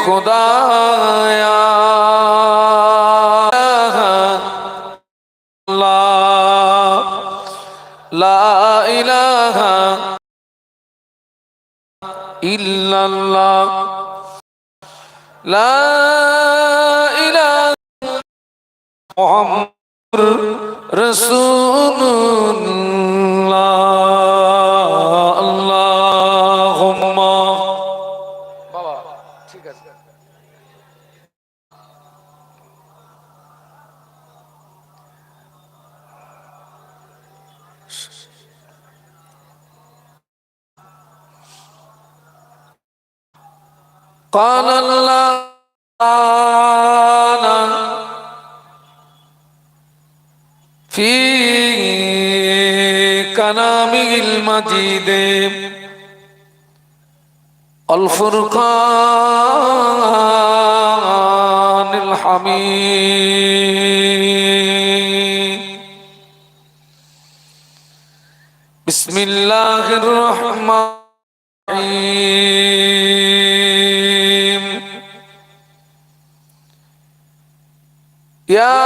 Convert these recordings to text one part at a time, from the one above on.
خدایا لا الہ الا اللہ لا الہ محمد رسول كلامه المجيد الفرقان الحميد بسم الله الرحمن الرحيم يا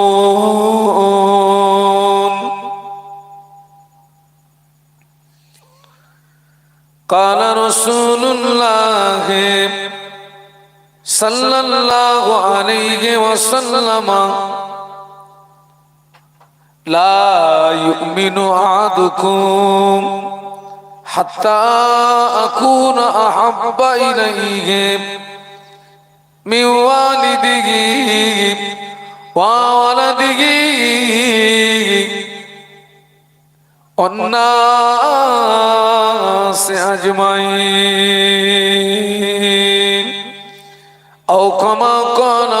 صلى الله عليه وسلم لا يؤمن أحدكم حتى أكون أحب إليه من والده وولده والناس أجمعين أو كما قال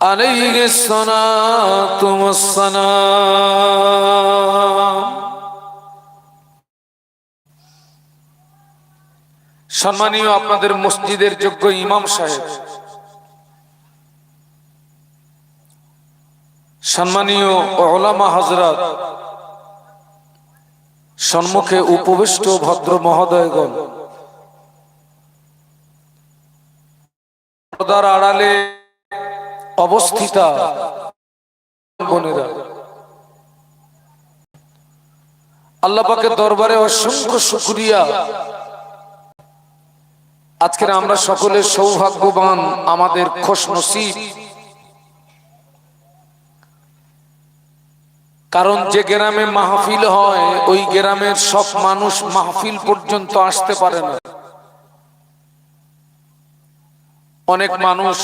عليه الصلاة والسلام সম্মানীয় আপনাদের মসজিদের যোগ্য ইমাম সাহেব সম্মানীয় ওলামা হজরত সম্মুখে উপবিষ্ট ভদ্র মহোদয়গণ পর্দার আড়ালে অবস্থিতা আল্লাহ দরবারে অসংখ্য আজকের আমরা সকলে সৌভাগ্যবান আমাদের খোশ কারণ যে গ্রামে মাহফিল হয়, ওই গ্রামের সব মানুষ মাহফিল পর্যন্ত আসতে পারে না। অনেক মানুষ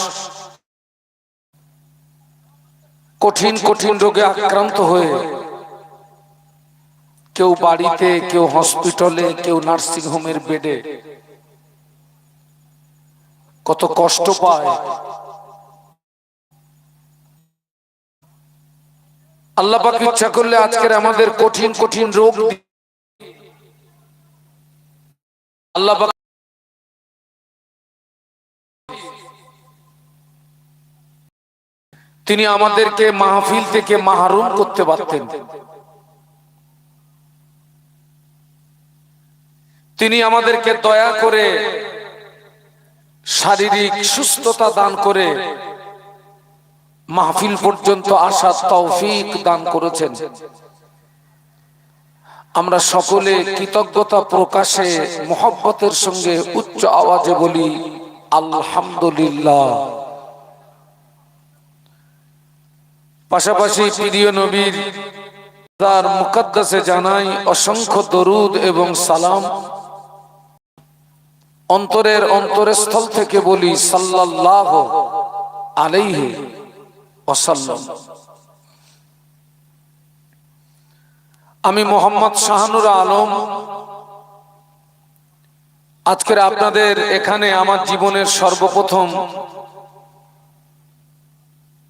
কঠিন কঠিন রোগে আক্রান্ত হয়ে কেউ বাড়িতে, কেউ হসপিটালে, কেউ নার্সিং হোমের বেডে কত কষ্ট পায়। আল্লাহ পাক ইচ্ছা করলে আজকের আমাদের কঠিন কঠিন রোগ আল্লাহ তিনি আমাদেরকে মাহফিল থেকে মাহরুম করতে পারতেন। তিনি আমাদেরকে দয়া করে শারীরিক সুস্থতা দান করে মাহফিল পর্যন্ত আসার তৌফিক দান করেছেন। আমরা সকলে কৃতজ্ঞতা প্রকাশে মোহব্বতের সঙ্গে উচ্চ আওয়াজে বলি, আলহামদুলিল্লাহ। পাশাপাশি প্রিয় নবীর তার মুকদ্দাসে জানাই অসংখ্য দরুদ এবং সালাম। অন্তরের অন্তরস্থল থেকে বলি সাল্লাল্লাহ আলাইহি ওয়াসাল্লাম। আমি মোহাম্মদ শাহানুর আলম। আজকের আপনাদের এখানে আমার জীবনের সর্বপ্রথম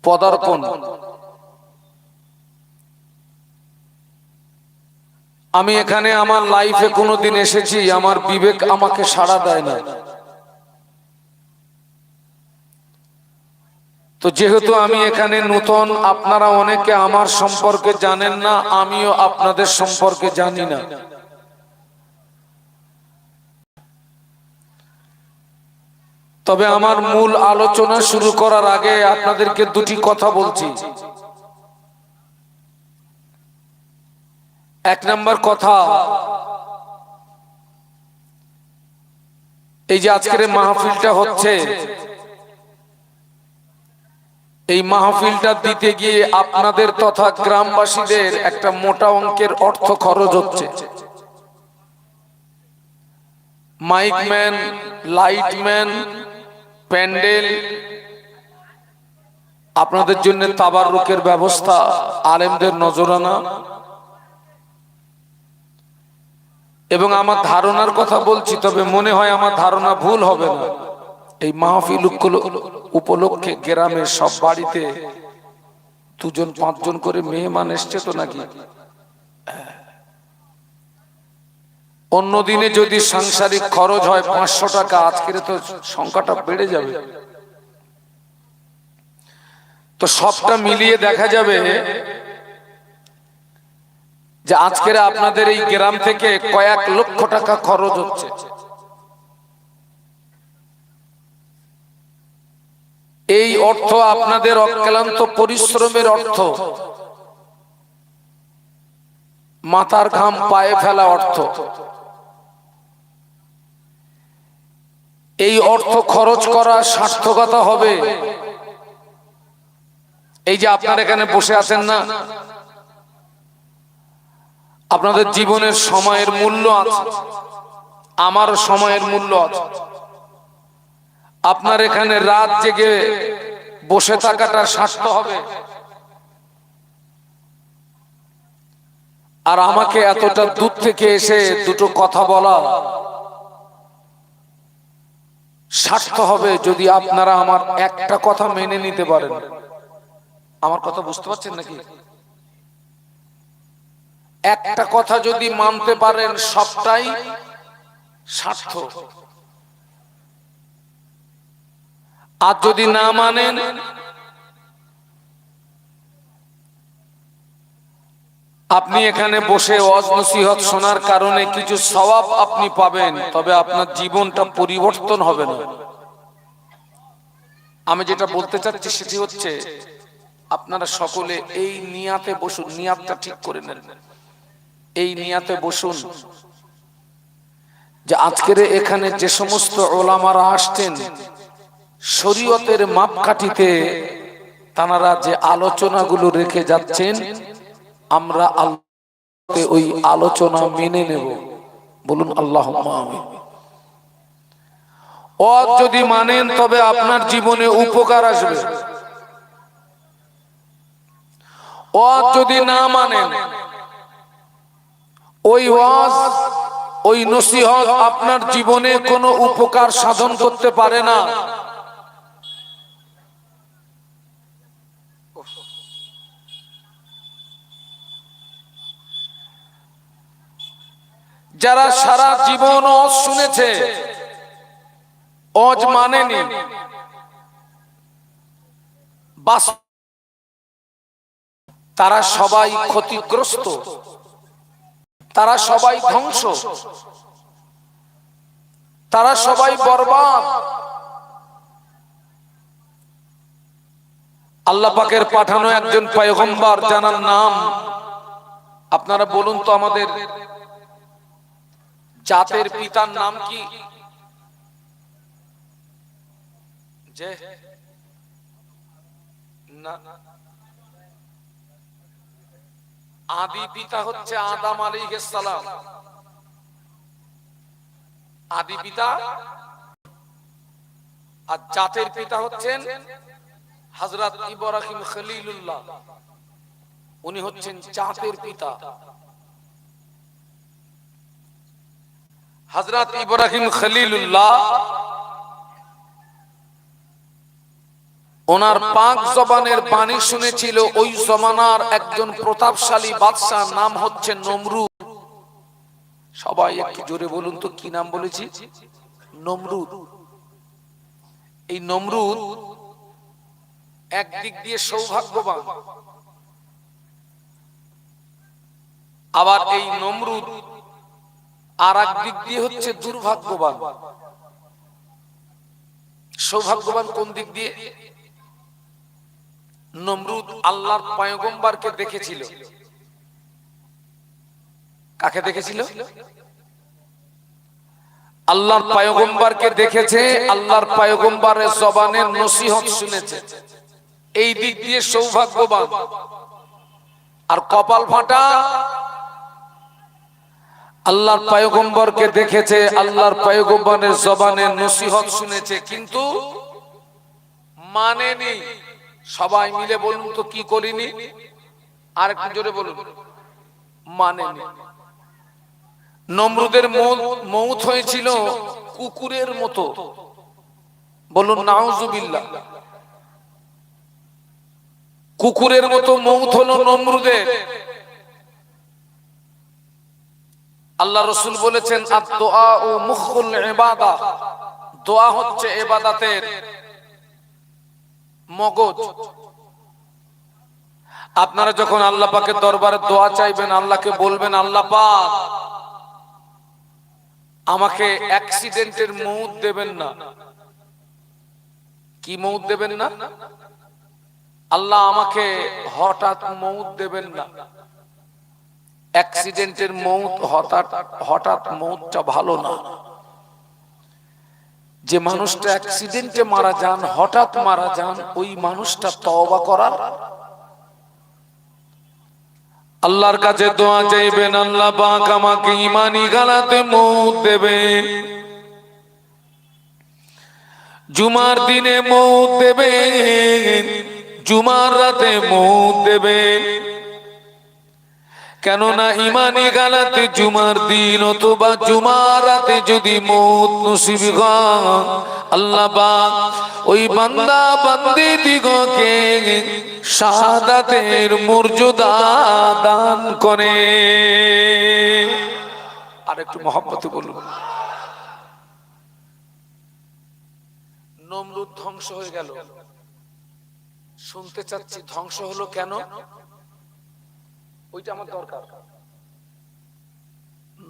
পদার্পণ। আমি এখানে আমার লাইফে কোনোদিন এসেছি, আমার বিবেক আমাকে সাড়া দেয় না। তো যেহেতু আমি এখানে নতুন, আপনারা অনেকে আমার সম্পর্কে জানেন না, আমিও আপনাদের সম্পর্কে জানি না। তবে আমার মূল আলোচনা শুরু করার আগে আপনাদেরকে দুটি কথা বলছি। এক নম্বর কথা। এই যে আজকের মাহফিলটা হচ্ছে, এই মাহফিলটা দিতে গিয়ে আপনাদের তথা গ্রামবাসীদের একটা মোটা অঙ্কের অর্থ খরচ হচ্ছে। মাইকম্যান লাইটম্যান প্যান্ডেল, আপনাদের জন্য তাবার তাবারুকের ব্যবস্থা, আলেমদের নজরানা এবং আমার ধারণার কথা বলছি, তবে মনে হয় আমার ধারণা ভুল হবে না। এই মাহফিল উপলক্ষে গ্রামের সব বাড়িতে দুজন, পাঁচজন করে মেহমান এসছে তো নাকি? অন্য দিনে যদি সাংসারিক খরচ হয় পাঁচশো টাকা, আজকের তো সংখ্যাটা বেড়ে যাবে। তো সবটা মিলিয়ে দেখা যাবে যে আজকের আপনাদের এই গ্রাম থেকে কয়েক লক্ষ টাকা খরচ হচ্ছে। এই অর্থ আপনাদের অক্লান্ত পরিশ্রমের অর্থ। মাথার ঘাম পায়ে ফেলা অর্থ। এই অর্থ খরচ করা সার্থকতা হবে। এই যে আপনার এখানে বসে আছেন না? আপনাদের জীবনের সময়ের মূল্য আছে। আমার সময়ের মূল্য আছে। আপনার এখানে রাত জেগে বসে থাকাটা স্বার্থ হবে। আর আমাকে এতটা দূর থেকে এসে দুটো কথা বলা স্বার্থ হবে যদি আপনারা আমার একটা কথা মেনে নিতে পারেন। আমার কথা বুঝতে পারছেন নাকি? একটা কথা যদি মানতে পারেন সবটাই স্বার্থ আর যদি না মানেন, আপনি এখানে বসে ওয়াজ নসিহত শোনার কারণে কিছু স্বভাব আপনি পাবেন, তবে আপনার জীবনটা পরিবর্তন হবে না। আমি যেটা বলতে চাচ্ছি সেটি হচ্ছে, আপনারা সকলে এই নিয়াতে বসুন, নিয়াতটা ঠিক করে নেন। এই নিয়াতে বসুন। যে আজকের এখানে যে সমস্ত ওলামারা আসছেন, শরীয়তের মাপকাঠিতে তানারা যে আলোচনাগুলো রেখে যাচ্ছেন, আমরা আল্লাহ ওই আলোচনা মেনে নেব। বলুন আল্লাহ ও যদি মানেন, তবে আপনার জীবনে উপকার আসবে। ও যদি না মানেন ওই ওয়াজ, ওই নসিহত আপনার জীবনে কোনো উপকার সাধন করতে পারে না। যারা সারা জীবন অজ শুনেছে অজ মানেনি। বাস তারা সবাই ক্ষতিগ্রস্ত। তারা সবাই ধ্বংস। তারা সবাই বরবাদ। আল্লাহ পাকের পাঠানো একজন পয়গম্বর জানার নাম আপনারা বলুন তো আমাদের জাতের পিতার নাম কি? যে না আদি পিতা হচ্ছে আদাম আলাইহিস সালাম। আদি পিতা আর জাতের পিতা হচ্ছেন হযরত ইব্রাহিম খলিলুল্লাহ। উনি হচ্ছেন জাতের পিতা। হযরত ইব্রাহিম খলিলুল্লাহ ওনার পাক জবানের বাণী শুনেছিল, ওই জমানার একজন প্রতাপশালী বাদশাহ নাম হচ্ছে নমরুদ। সবাই একটু জোরে বলুন তো, কি নাম বলেছি? নমরুদ। এই নমরুদ একদিক দিয়ে সৌভাগ্যবান। আবার এই নমরুদ আর দিক দিয়ে হচ্ছে দুর্ভাগ্যবান। সৌভাগ্যবান কোন দিক দিয়ে? নমরুদ আল্লাহর পয়গম্বরকে দেখেছিল। কাকে দেখেছিল? আল্লাহর পয়গম্বরকে দেখেছে, আল্লাহর পয়গম্বরের জবানের নসিহত শুনেছে। এই দিক দিয়ে সৌভাগ্যবান। আর কপাল ফাটা, আল্লাহর পয়গম্বরকে দেখেছে, আল্লাহর পয়গম্বরের জবানের নসিহত শুনেছে, কিন্তু মানেনি। সবাই মিলে বলুন তো কি করিনি? আর একটু জোরে বলুন। মানেনি নমরুদের মৌত হয়েছিল কুকুরের মতো। বলুন, নাউজুবিল্লাহ। কুকুরের মতো মৌত হলো নমরুদের। আল্লাহ রসুল বলেছেন দোয়া ও মুখুল এবাদা দোয়া হচ্ছে এবাদাতের। মগজ। আপনারা যখন আল্লাহ পাকের দরবারে দোয়া চাইবেন, আল্লাহকে বলবেন, আল্লাহ পাক, আমাকে অ্যাক্সিডেন্টের মৌত দেবেন না। কি মৌত দেবেন না? আল্লাহ আমাকে হঠাৎ মৌত দেবেন না। অ্যাক্সিডেন্টের মৌত হঠাৎ হঠাৎ মৌতটা ভালো না। যে মানুষটা অ্যাক্সিডেন্টে মারা যান, হঠাৎ মারা যান, ওই মানুষটা তওবা করার। আল্লাহর কাছে দোয়া চাইবেন, আল্লাহ পাক আমাকে ইমানি গালাতে মৌত দেবেন। জুমার দিনে মৌত দেবে জুমার রাতে মৌত দেবেন। কেননা ইমানি গালাতে জুমার দিন অথবা জুমার রাতে যদি মৌত নসিব আল্লাহ ওই বান্দা বান্দি দিগকে শাহাদাতের মর্যাদা দান করে। আর একটু মহব্বতে বলুন। নমরুদ ধ্বংস হয়ে গেল। শুনতে চাচ্ছি, ধ্বংস হলো কেন? ওইটা আমার দরকার।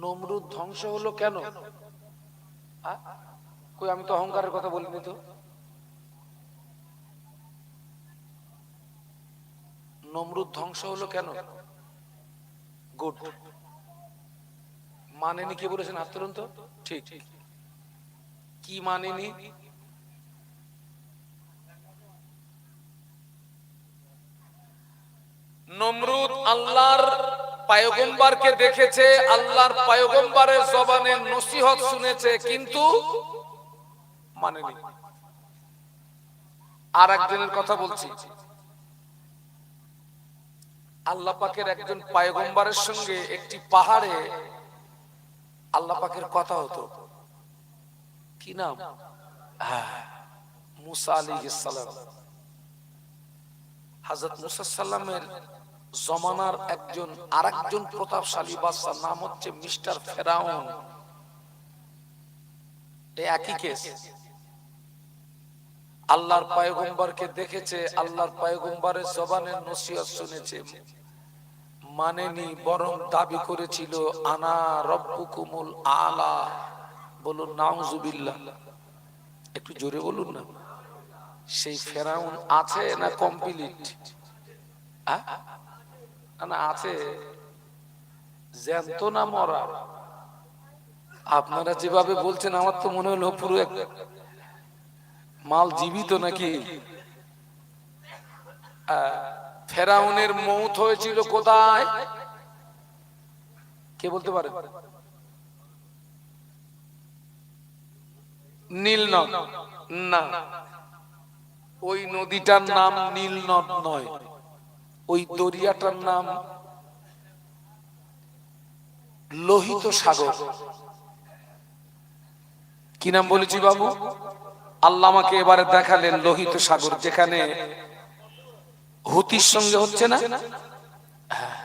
নমরুদ ধ্বংস হলো কেন? কই আমি তো অহংকারের কথা বলিনি তো। নমরুদ ধ্বংস হলো কেন? গুড। মানেনি কে বলেছেন? হাত তুলুন তো। ঠিক। কি মানেনি? নমরুদ আল্লাহর পায়গম্বরকে দেখেছে, আল্লাহর পায়গম্বরের জবানে নসিহত শুনেছে, কিন্তু মানেনি। আর একজনের কথা বলছি। আল্লাহ পাকের একজন পায়গম্বরের সঙ্গে একটি পাহাড়ে আল্লাহ পাকের কথা হতো। কি নাম? হ্যাঁ মুসা আলাইহিস সালাম। হাজরত মুসা সাল্লামের জমানার একজন আরেকজন প্রতাপশালী বাদশার নাম হচ্ছে মিস্টার ফেরাউন। একই কেস। আল্লাহর পায়গম্বরকে দেখেছে, আল্লাহর পায়গম্বরের জবানের নসিহত শুনেছে। মানেনি, বরং দাবি করেছিল, আনা রব্বুকুমুল আলা। বলুন, নাউজুবিল্লাহ। একটু জোরে বলুন না। সেই ফেরাউন আছে না কমপ্লিট? আছে। জ্যান্ত না মরা? আপনারা যেভাবে বলছেন, আমার তো মনে হলো পুরো এক মাল জীবিত নাকি? ফেরাউনের মৌত হয়েছিল কোথায়? কে বলতে পারে? নীল না, ওই নদীটার নাম নীল নদ নয়। ওই দরিয়াটার নাম লোহিত সাগর। কি নাম বলেছি বাবু? আল্লাহ আমাকে এবারে দেখালেন লোহিত সাগর, যেখানে হুতির সঙ্গে হচ্ছে না? হ্যাঁ।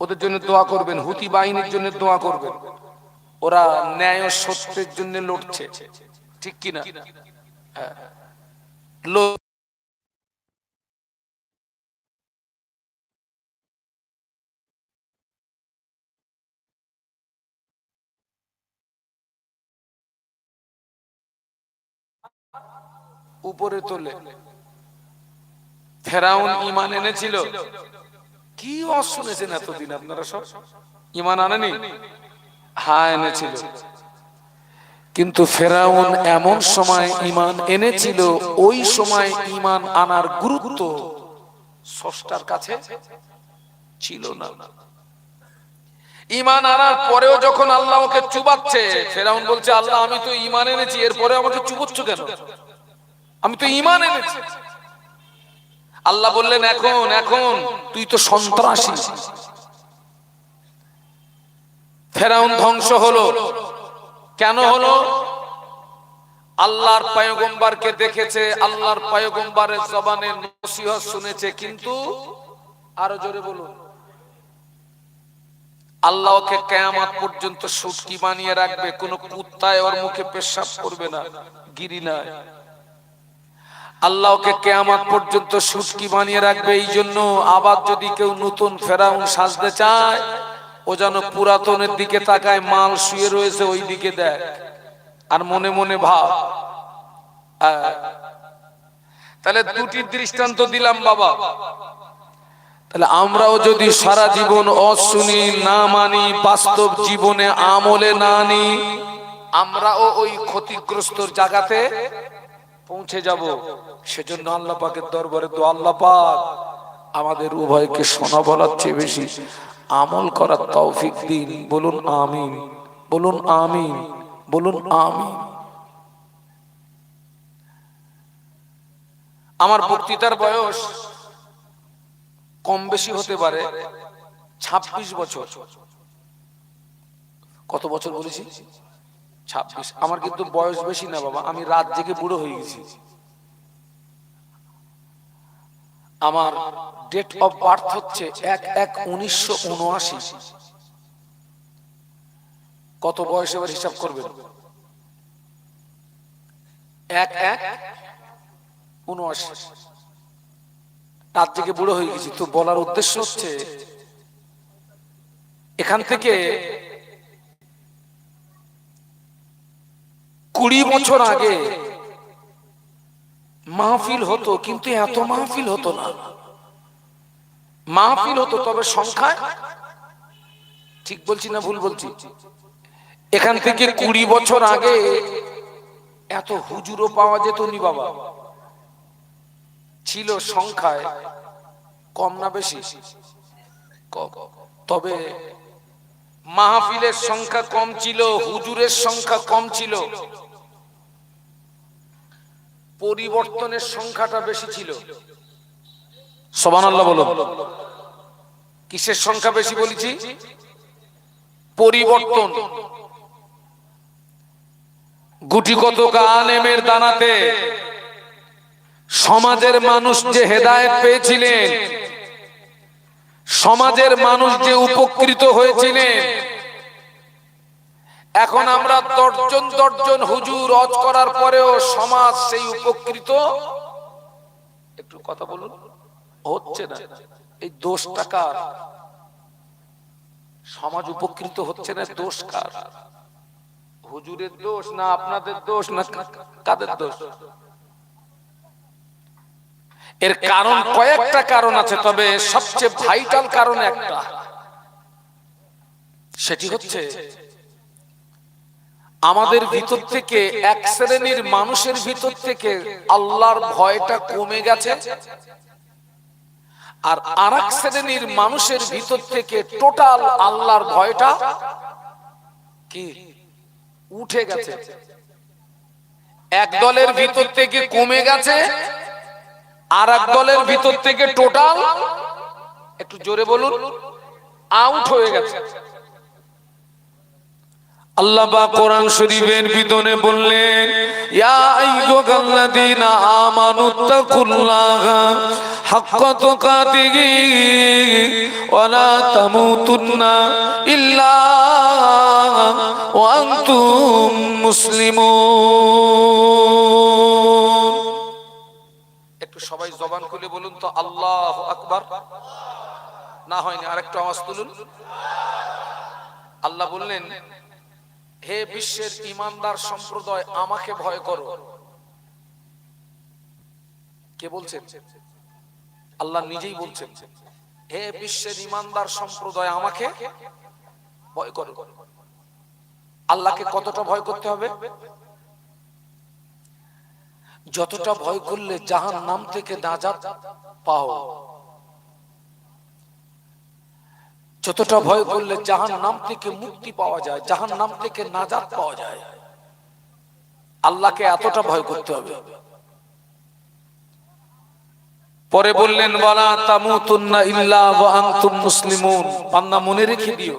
ওদের জন্য দোয়া করবেন, হুতি বাহিনীর জন্য দোয়া করবেন। ওরা ন্যায় সত্যের জন্য লড়ছে। ঠিক কিনা? উপরে তোলে। ফেরাউন ইমান এনেছিল। কি অস এতদিন আপনারা সব? ইমান আনেনি? হ্যাঁ এনেছিল। কিন্তু ফেরাউন এমন সময় ইমান এনেছিল, ওই সময় ইমান আনার গুরুত্ব স্রষ্টার কাছে ছিল না। ইমান আনার পরেও যখন আল্লাহ ওকে চুবাচ্ছে, ফেরাউন বলছে, আল্লাহ, আমি তো ইমান এনেছি, এরপরে আমাকে চুবোচ্ছ কেন? আমি তো ইমান এনেছি। আল্লাহ বললেন, এখন এখন, তুই তো সন্ত্রাসী। ফেরাউন ধ্বংস হলো। কেন হলো? আল্লাহর পায়গম্বারকে দেখেছে, আল্লাহর পায়গম্বারের জবানে নসিহত শুনেছে, কিন্তু আরও জোরে বলুন। আল্লাহকে কেয়ামাত পর্যন্ত সুটকি বানিয়ে রাখবে, কোন কুত্তায় ওর মুখে পেশাব করবে না, গিরি নাই। আল্লাহকে কেয়ামাত পর্যন্ত সুটকি বানিয়ে রাখবে, এই জন্য আবার যদি কেউ নতুন ফেরাউন সাজতে চায়, ও যেন পুরাতনের দিকে তাকায়, মাল শুয়ে রয়েছে ওই দিকে দেখ। আর মনে মনে ভাব তাহলে দুটি দৃষ্টান্ত দিলাম বাবা। তাহলে আমরাও যদি সারা জীবন অশুনি না মানি, বাস্তব জীবনে আমলে না নি, আমরাও ওই ক্ষতিগ্রস্তর জায়গাতে পৌঁছে যাব। সেজন্য আল্লাহ পাকের দরবারে তো আল্লাহ পাক আমাদের উভয়কে শোনা বলার চেয়ে বেশি আমল করার তৌফিক দিন। বলুন আমিন বলুন আমিন বলুন আমিন। আমার বক্তৃতার বয়স কম বেশি হতে পারে ছাব্বিশ বছর। কত বছর বলেছি? ছাব্বিশ। আমার কিন্তু বয়স বেশি না বাবা, আমি রাত জেগে বুড়ো হয়ে গেছি। আমার ডেট অফ বার্থ হচ্ছে এক এক উনিশশো কত বয়স এবার হিসাব করবেন? এক এক উনআশি। রাত থেকে বুড়ো হয়ে গেছি। তো বলার উদ্দেশ্য হচ্ছে, এখান থেকে কুড়ি বছর আগে মাহফিল হতো, কিন্তু এত মাহফিল হতো না। মাহফিল হতো, তবে সংখ্যায় ঠিক বলছি না ভুল বলছি? এখান থেকে কুড়ি বছর আগে এত হুজুরও পাওয়া যেত নি বাবা। ছিল সংখ্যায় কম না বেশি। তবে মাহফিলের সংখ্যা কম ছিল হুজুরের সংখ্যা কম ছিল। পরিবর্তনের সংখ্যাটা বেশি ছিল। সবান আল্লাহ বলো কিসের সংখ্যা বেশি বলেছি? পরিবর্তন। গুটি কত আলেমের দানাতে সমাজের মানুষ যে হেদায়েত পেয়েছিলেন, সমাজের মানুষ যে উপকৃত হয়েছিলেন, এখন আমরা দর্জন দর্জন হুজুর অজ করার পরেও সমাজ সেই উপকৃত? একটু কথা বলুন। হচ্ছে না। এই দোষ টাকার সমাজ উপকৃত হচ্ছে না, দোষ কার? হুজুরের দোষ না আপনাদের দোষ না কাদের দোষ? এর কারণ কয়েকটা কারণ আছে তবে সবচেয়ে ভাইটাল কারণ একটা। সেটি হচ্ছে আমাদের ভিতর থেকে এক শ্রেণির মানুষের ভিতর থেকে আল্লাহর ভয়টা কমে গেছে। আর আর এক শ্রেণির মানুষের ভিতর থেকে টোটাল আল্লাহর ভয়টা কি? উঠে গেছে। এক দলের ভিতর থেকে কমে গেছে। আর এক দলের ভিতর থেকে টোটাল একটু জোরে বলুন আউট হয়ে গেছে। আল্লাহ কোরআন শরীফের বললেন, ইয়া আইয়ুহাল্লাযীনা আমানু তাকুল্লাহা হাক্কা তুকাতিহি তামুতুন্না ইল্লা ওয়া আনতুম মুসলিমুন। জবান খুলে বলুন তো, আল্লাহ আকবার না হয়নি, আরেকটু আওয়াজ তুলুন। আল্লাহ বললেন, হে বিশ্বের ইমানদার সম্প্রদায়, আমাকে ভয় করো। কে বলছেন? আল্লাহ নিজেই বলছেন, হে বিশ্বের ইমানদার সম্প্রদায়, আমাকে ভয় করো। আল্লাহকে কতটা ভয় করতে হবে? যতটা ভয় করলে জাহান নাম থেকে নাজাত পাও। যতটা ভয় করলে জাহান নাম থেকে মুক্তি পাওয়া যায়, জাহান নাম থেকে নাজাত পাওয়া যায়। আল্লাহকে এতটা ভয় করতে হবে। পরে বললেন, ওয়ালা তামুতুন্না ইল্লা ওয়া আনতুম মুসলিমুন। বান্দা মনে রেখে দিও,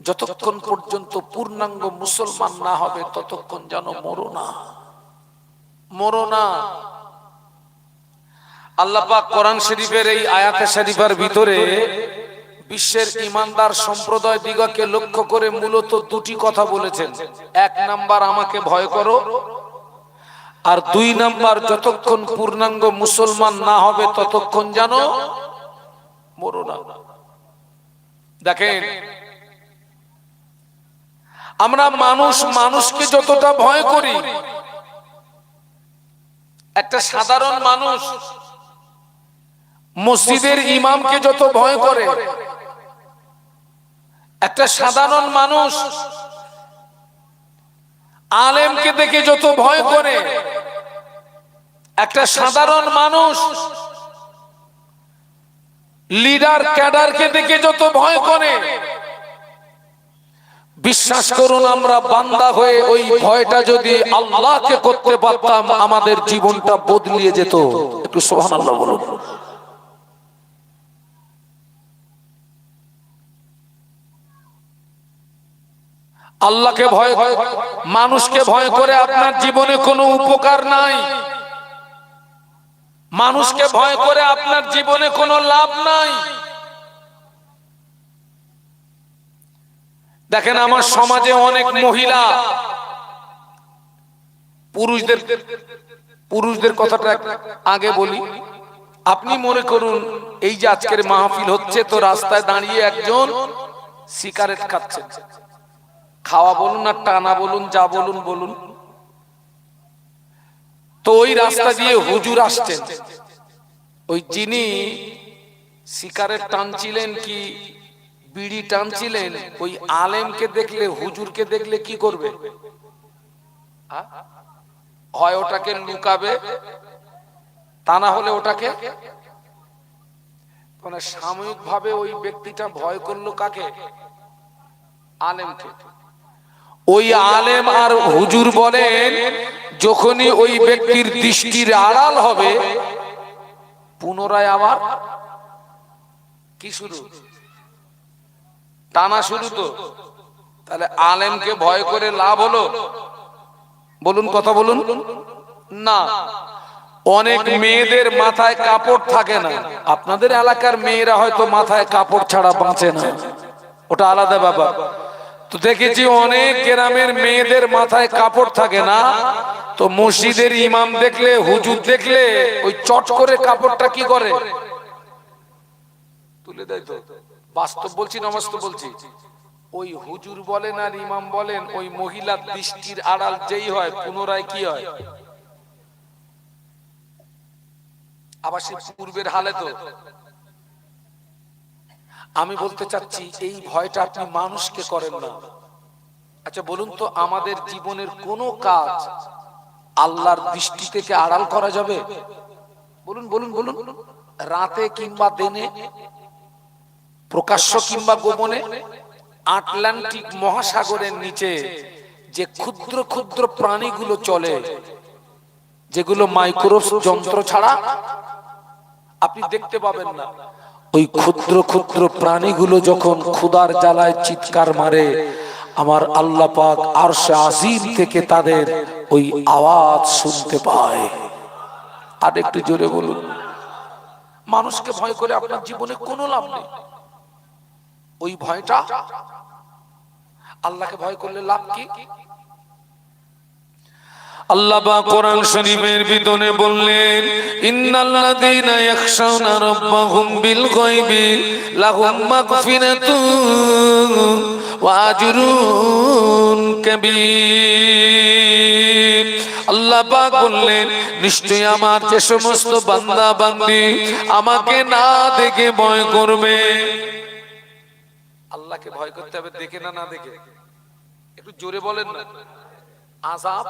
যতক্ষণ পর্যন্ত পূর্ণাঙ্গ মুসলমান না হবে, ততক্ষণ যেন মরো না। মরো না। আল্লাহ পাক কোরআন শরীফের এই আয়াতে শরীফের ভিতরে বিশ্বের ইমানদার সম্প্রদায় দিগকে লক্ষ্য করে মূলত দুটি কথা বলেছেন। এক নাম্বার, আমাকে ভয় করো। আর দুই নাম্বার, যতক্ষণ পূর্ণাঙ্গ মুসলমান না হবে, ততক্ষণ যেন মরো না। দেখেন, আমরা মানুষ, মানুষকে যতটা ভয় করি একটা সাধারণ মানুষ মসজিদের ইমামকে যত ভয় করে। একটা সাধারণ মানুষ আলেমকে দেখে যত ভয় করে। একটা সাধারণ মানুষ লিডার ক্যাডারকে দেখে যত ভয় করে। বিশ্বাস করুন, আমরা বান্দা হয়ে ওই ভয়টা যদি আল্লাহকে করতে পারতাম, আমাদের জীবনটা বদলিয়ে যেত। একটু সোহান আল্লাহ বলুন। আল্লাহকে ভয়, মানুষকে ভয় করে আপনার জীবনে কোনো উপকার নাই। মানুষকে ভয় করে আপনার জীবনে কোনো লাভ নাই। দেখেন আমার সমাজে অনেক মহিলা। পুরুষদের পুরুষদের কথাটা আগে বলি। আপনি মনে করুন এই যে আজকের মাহফিল হচ্ছে তো রাস্তায় দাঁড়িয়ে একজন সিগারেট খাচ্ছে। খাওয়া বলুন আর টানা বলুন যা বলুন বলুন। তো ওই রাস্তা দিয়ে হুজুর আসছেন। ওই যিনি সিগারেট টানছিলেন কি বিড়ি টানছিলেন ওই আলেমকে দেখলে, হুজুরকে দেখলে কি করবে? হয়? ওটাকে লুকাবে তা না হলে ওটাকে? মানে সাময়িক ভাবে ওই ব্যক্তিটা ভয় করল কাকে? আলেমকে। ওই আলেম আর হুজুর বলেন, যখনই ওই ব্যক্তির দৃষ্টির আড়াল হবে, পুনরায় আবার কি শুরু? টানা শুরু তো। তাহলে আলেমকে ভয় করে লাভ হলো? বলুন, কথা বলুন। না। অনেক মেয়েদের মাথায় কাপড় থাকে না। আপনাদের এলাকার মেয়েরা হয়তো মাথায় কাপড় ছাড়া বাঁচে না। ওটা আলাদা ব্যাপার। তো দেখেছি অনেক গ্রামের মেয়েদের মাথায় কাপড় থাকে না। তো মসজিদের ইমাম দেখলে, হুজুর দেখলে, ওই চট করে কাপড়টা কি করে? তুলে দেয় তো। বাস্তব বলছি না বাস্তব বলছি। ওই হুজুর বলেন আর ইমাম বলেন, ওই মহিলার দৃষ্টির আড়াল যেই হয়, পুনরায় কি হয়? আবার সে পূর্বের হালে তো। আমি বলতে চাচ্ছি, এই ভয়টা আপনি মানুষকে করেন না। আচ্ছা বলুন তো, আমাদের জীবনের কোন কাজ আল্লাহর দৃষ্টি থেকে আড়াল করা যাবে? বলুন বলুন বলুন। রাতে কিংবা দিনে প্রকাশ্য কিংবা গোপনে আটলান্টিক মহাসাগরের নিচে যে ক্ষুদ্র ক্ষুদ্র প্রাণীগুলো চলে যেগুলো মাইক্রো যন্ত্র ছাড়া আপনি দেখতে পাবেন না। ওই ক্ষুদ্র ক্ষুদ্র প্রাণীগুলো যখন ক্ষুদার জ্বালায় চিৎকার মারে আমার আল্লাহ পাক আর আজিম থেকে তাদের ওই আওয়াজ শুনতে পায়। আর একটু জোরে বলুন মানুষকে ভয় করে আপনার জীবনে কোনো লাভ নেই। ওই ভয়টা? আল্লাহকে ভয় করলে লাভ কি? আল্লাহ বা কোরআন শরীফের বললেন, ইন্নাল্লাযীনা রাব্বাহুম বিল গায়বি, লাহুম মাগফিরাতুন ওয়া আজরুন কাবীর। আল্লাহ বললেন আমার যে সমস্ত বান্দা বান্দি আমাকে না দেখে ভয় করবে। আল্লাহকে ভয় করতে হবে দেখে না না দেখে। একটু জোরে বলেন না। আজাব